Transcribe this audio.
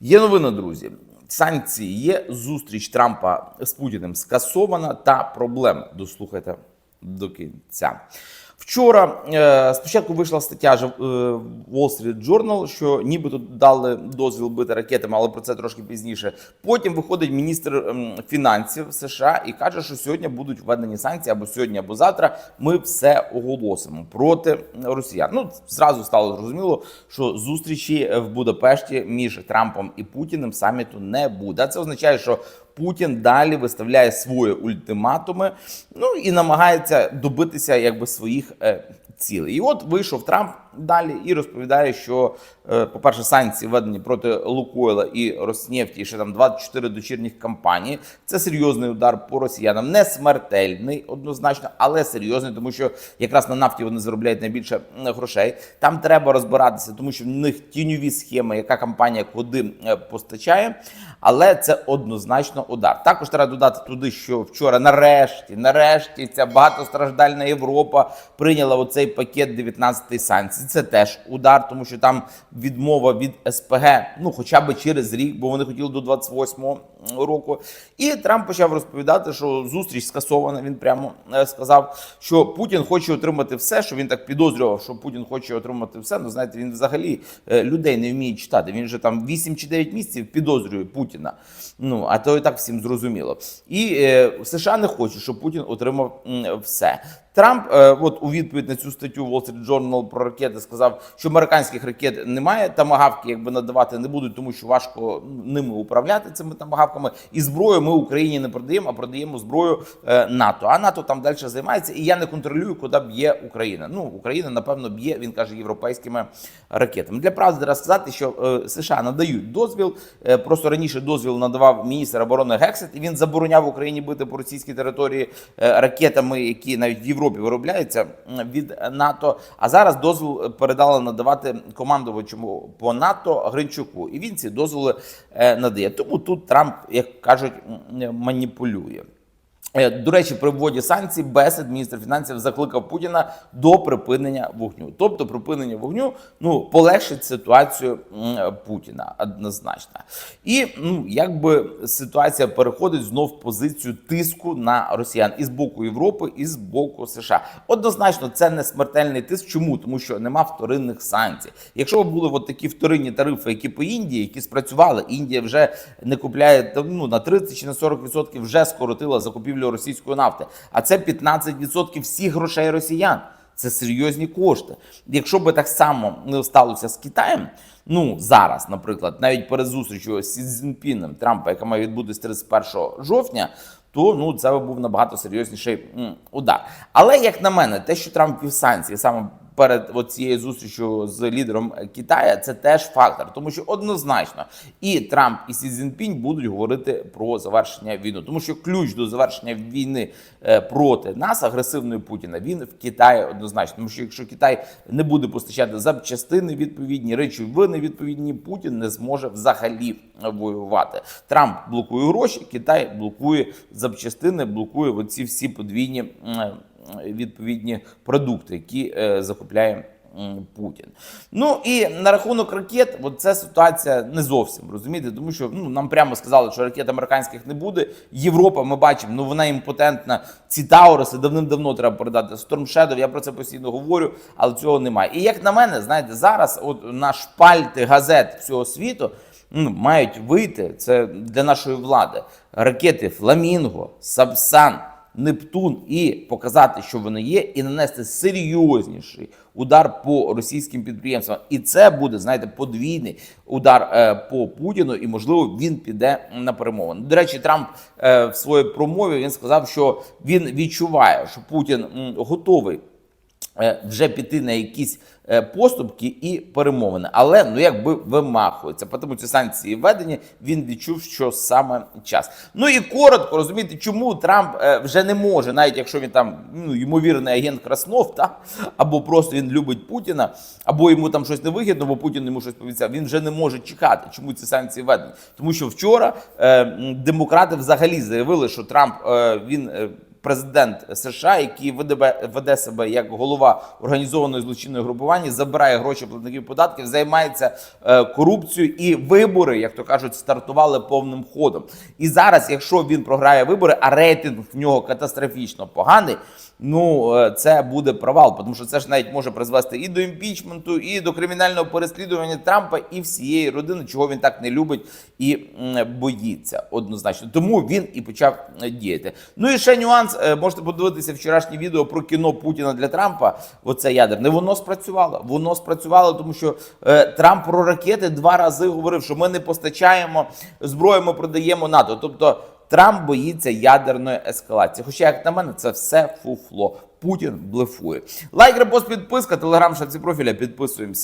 Є новина, друзі. Санкції є. Зустріч Трампа з Путіним скасована та проблем. Дослухайте до кінця. Вчора е, спочатку вийшла стаття е, Wall Street Journal, що нібито дали дозвіл бити ракетами, але про це трошки пізніше. Потім виходить міністр ем, фінансів США і каже, що сьогодні будуть введені санкції або сьогодні, або завтра. Ми все оголосимо проти росіян. Ну зразу стало зрозуміло, що зустрічі в Будапешті між Трампом і Путіним саміту не буде. А Це означає, що Путін далі виставляє свої ультиматуми, ну і намагається добитися якби своїх цілей. І от вийшов Трамп далі і розповідає, що, е, по-перше, санкції введені проти Лукойла і Роснефті, і ще там 24 дочірніх компаній. Це серйозний удар по росіянам, не смертельний однозначно, але серйозний, тому що якраз на нафті вони заробляють найбільше грошей. Там треба розбиратися, тому що в них тіньові схеми, яка компанія куди е, постачає. Але це однозначно удар. Також треба додати туди, що вчора, нарешті, нарешті, ця багатостраждальна Європа прийняла оцей пакет 19 санкцій. Це теж удар, тому що там відмова від СПГ, ну хоча б через рік, бо вони хотіли до 28-го року. І Трамп почав розповідати, що зустріч скасована. Він прямо е, сказав, що Путін хоче отримати все, що він так підозрював, що Путін хоче отримати все. Ну знаєте, він взагалі е, людей не вміє читати. Він вже там 8 чи 9 місяців підозрює Путіна. Ну а то і так всім зрозуміло. І е, США не хочуть, щоб Путін отримав все. Трамп, е, от у відповідь на цю статтю Wall Street Journal про ракети сказав, що американських ракет немає, тамагавки якби надавати не будуть, тому що важко ними управляти цими тамагавками. І зброю ми Україні не продаємо, а продаємо зброю е, НАТО. А НАТО там далі займається. І я не контролюю, куди б'є Україна. Ну Україна напевно б'є. Він каже європейськими ракетами. Для правди треба сказати, що е, США надають дозвіл. Просто раніше дозвіл надавав міністр оборони Гексет, і він забороняв Україні бити по російській території ракетами, які навіть в Європі виробляються виробляється від НАТО. А зараз дозвіл передали надавати командувачому по НАТО Гринчуку, і він ці дозволи е, надає. Тому тут Трамп, як кажуть, маніпулює. Е, До речі, при вводі санкцій Бесед, міністр фінансів, закликав Путіна до припинення вогню. Тобто, припинення вогню ну полегшить ситуацію Путіна однозначно. І ну якби ситуація переходить знов в позицію тиску на росіян і з боку Європи, і з боку США. Однозначно, це не смертельний тиск. Чому? Тому що нема вторинних санкцій. Якщо б були от такі вторинні тарифи, які по Індії, які спрацювали, Індія вже не купляє ну, на 30 чи на 40% вже скоротила закупівлю російської нафти. А це 15% всіх грошей росіян. Це серйозні кошти. Якщо би так само не сталося з Китаєм, ну зараз, наприклад, навіть перед зустрічю з Сі Трампа, яка має відбутися 31 жовтня, то ну це би був набагато серйозніший удар. Але як на мене, те, що Трамп вів санкції саме перед цією зустрічю з лідером Китаю, це теж фактор, тому що однозначно і Трамп, і Сі Цзіньпінь будуть говорити про завершення війни, тому що ключ до завершення війни е, проти нас, агресивної Путіна, він в Китаї однозначно. Тому що якщо Китай не буде постачати запчастини відповідні речовини відповідні, Путін не зможе взагалі воювати. Трамп блокує гроші, Китай блокує запчастини, блокує оці всі подвійні. Відповідні продукти, які е, закупляє Путін. Ну і на рахунок ракет, от ця ситуація не зовсім розумієте, тому що ну нам прямо сказали, що ракет американських не буде. Європа, ми бачимо, ну вона імпотентна. Ці Тауруси давним-давно треба передати. Storm Shadow, я про це постійно говорю, але цього немає. І як на мене, знаєте, зараз от на шпальти газет всього світу. ну, Мають вийти це для нашої влади ракети Фламінго, Сапсан, Нептун і показати, що вони є, і нанести серйозніший удар по російським підприємствам. І це буде, знаєте, подвійний удар е, по Путіну, і можливо він піде на перемовини. До речі, Трамп е, в своїй промові він сказав, що він відчуває, що Путін готовий. Е, Вже піти на якісь е, поступки і перемовини, але ну якби вимахується. Тому ці санкції введені. Він відчув, що саме час. Ну і коротко розумієте, чому Трамп е, вже не може, навіть якщо він там ну ймовірний агент Краснов, та або просто він любить Путіна, або йому там щось невигідно, бо Путін йому щось пообіцяв. Він вже не може чекати. Чому ці санкції введені? Тому що вчора е, демократи взагалі заявили, що Трамп е, він. Президент США, який веде, веде себе як голова організованої злочинної групування, забирає гроші платників податків, займається е, корупцією, і вибори, як то кажуть, стартували повним ходом. І зараз, якщо він програє вибори, а рейтинг в нього катастрофічно поганий. Ну, е, це буде провал, тому що це ж навіть може призвести і до імпічменту, і до кримінального переслідування Трампа і всієї родини, чого він так не любить і боїться однозначно. Тому він і почав е, діяти. Ну і ще нюанс. е, Можете подивитися вчорашнє відео про кіно Путіна для Трампа. Оце ядерне. Воно спрацювало. Воно спрацювало, тому що Трамп про ракети два рази говорив, що ми не постачаємо зброю, ми продаємо НАТО. Тобто. Трамп боїться ядерної ескалації. Хоча, як на мене, це все фуфло. Путін блефує. Лайк, репост, підписка, телеграм, шапці профіля. Підписуємося.